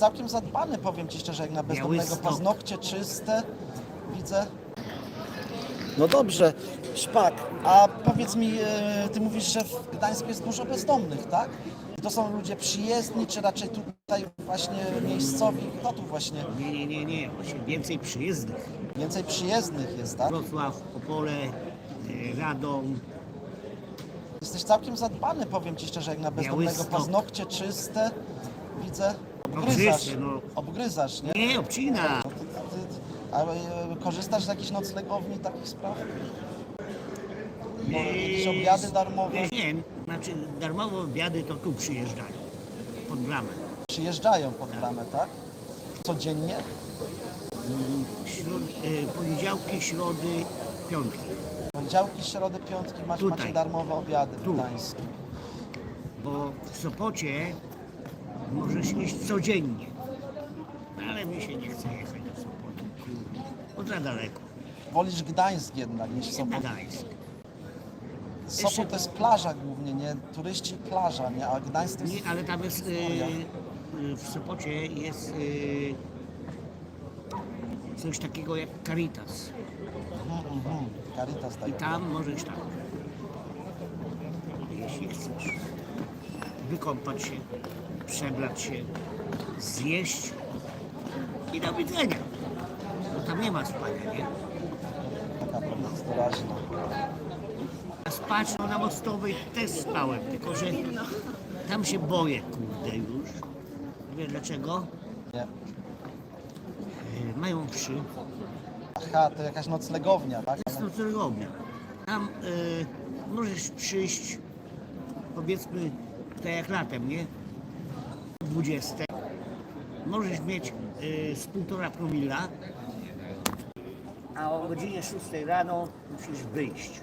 całkiem zadbany, powiem ci szczerze, jak na bezdomnego. Paznokcie czyste, widzę. No dobrze, Szpak, a powiedz mi, e, ty mówisz, że w Gdańsku jest dużo bezdomnych, tak? To są ludzie przyjezdni, czy raczej tutaj właśnie miejscowi? Kto tu właśnie? Nie, nie, nie, nie. Właśnie więcej przyjezdnych. Więcej przyjezdnych jest, tak? Wrocław, Opole, e, Radom, Jesteś całkiem zadbany, powiem ci szczerze, jak na bezdomnego. Paznokcie czyste, widzę. No no. obgryzasz, nie? nie, obcina. No to, ty, ty, a e, korzystasz z jakichś noclegowni, takich spraw? Może jakieś obiady darmowe? Nie, nie, znaczy darmowe obiady to tu przyjeżdżają, pod bramę. Przyjeżdżają pod bramę, tak? Codziennie? Środ, e, poniedziałki, środy, piątki. Poniedziałki, środy, piątki masz, Tutaj. macie darmowe obiady w Tu. Gdańsku. Bo w Sopocie możesz jeść codziennie. No, ale mi się nie chce jechać do Sopotu. Bo za daleko. Wolisz Gdańsk jednak niż Sopot. Gdańsk. Sopot to jest plaża głównie, nie? Turyści i plaża, nie? A Gdańsk to jest... Nie, ale tam jest, historia. e, w Sopocie jest e, coś takiego jak Caritas. Mhm, mhm. Caritas I daje. tam możesz tak, jeśli chcesz, wykąpać się, przebrać się, zjeść i do widzenia. Bo tam nie ma spania, nie? Taka pomoc doraźna. A spać no, na mostowej też spałem, tylko że tam się boję, kurde już. Wiesz dlaczego? Nie. E, Mają wszy, Aha, to jakaś noclegownia, tak? jest noclegownia. Tam e, możesz przyjść, powiedzmy, tak jak latem, nie? O 20. Możesz mieć e, z półtora promila, a o godzinie 6 rano musisz wyjść.